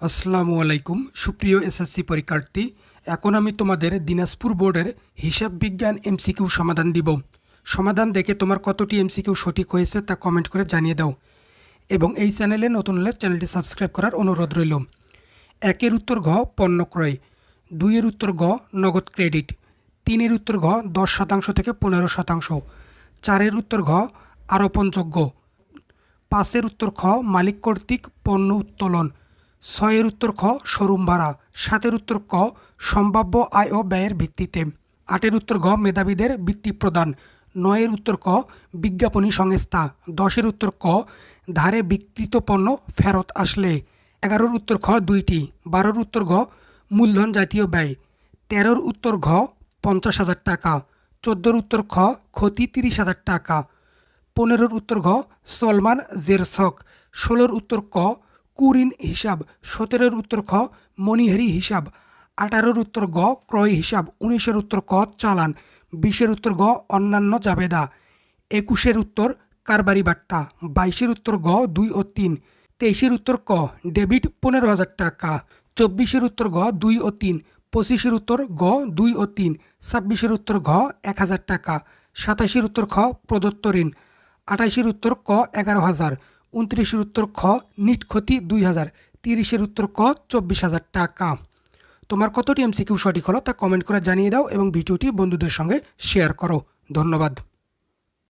আসসালামু আলাইকুম, সুপ্রিয় এসএসসি পরীক্ষার্থী। এখন আমি তোমাদের দিনাজপুর বোর্ডের হিসাব বিজ্ঞান এমসিকিউ সমাধান দিব। সমাধান দেখে তোমার কতটি এমসিকিউ সঠিক হয়েছে তা কমেন্ট করে জানিয়ে দাও। এবং এই চ্যানেলে নতুন হলে চ্যানেলটি সাবস্ক্রাইব করার অনুরোধ রইল। একের উত্তর ঘ, পণ্য ক্রয়। দুইয়ের উত্তর ঘ, নগদ ক্রেডিট। তিনের উত্তর ঘ, দশ শতাংশ থেকে পনেরো শতাংশ। চারের উত্তর ঘ, আরোপণযোগ্য। পাঁচের উত্তর খ, মালিক কর্তৃক পণ্য উত্তোলন। ছয়ের উত্তর খ শোরুম ভাড়া। সাতের উত্তর ক, সম্ভাব্য আয় ও ব্যয়ের ভিত্তিতে। আটের উত্তর ঘ মেধাবীদের বৃত্তি প্রদান। নয়ের উত্তর ক, বিজ্ঞাপনী সংস্থা। দশের উত্তর ক, ধারে বিকৃত পণ্য ফেরত আসলে। এগারোর উত্তর খ, দুইটি। বারোর উত্তর ঘ মূলধন জাতীয় ব্যয়। তেরোর উত্তর ঘ, পঞ্চাশ হাজার টাকা। চোদ্দোর উত্তর খ, ক্ষতি তিরিশ হাজার টাকা। পনেরোর উত্তর ঘ, সলমান জেরসক। ষোলোর উত্তর ক কুরিন হিসাব, সতেরোর উত্তর খ মণিহারি হিসাব, আঠারোর উত্তর গ, ক্রয় হিসাব, উনিশের উত্তর ক, চালান, বিশের উত্তর গ, অন্যান্য জাবেদা, একুশের উত্তর কারবারি বাট্টা, বাইশের উত্তর গ, দুই ও তিন, তেইশের উত্তর ক, ডেবিট পনেরো হাজার টাকা, চব্বিশের উত্তর গ, দুই ও তিন, পঁচিশের উত্তর গ, দুই ও তিন, ছাব্বিশের উত্তর ঘ এক হাজার টাকা সাতাশের উত্তর খ, প্রদত্ত ঋণ আঠাশের উত্তর ক, এগারো হাজার উনত্রিশের উত্তর খ, নিট ক্ষতি দুই হাজার, তিরিশের উত্তর ক, চব্বিশ হাজার টাকা। তোমার কতটি এমসিকিউ সঠিক হলো তা কমেন্ট করে জানিয়ে দাও এবং ভিডিওটি বন্ধুদের সঙ্গে শেয়ার করো। ধন্যবাদ।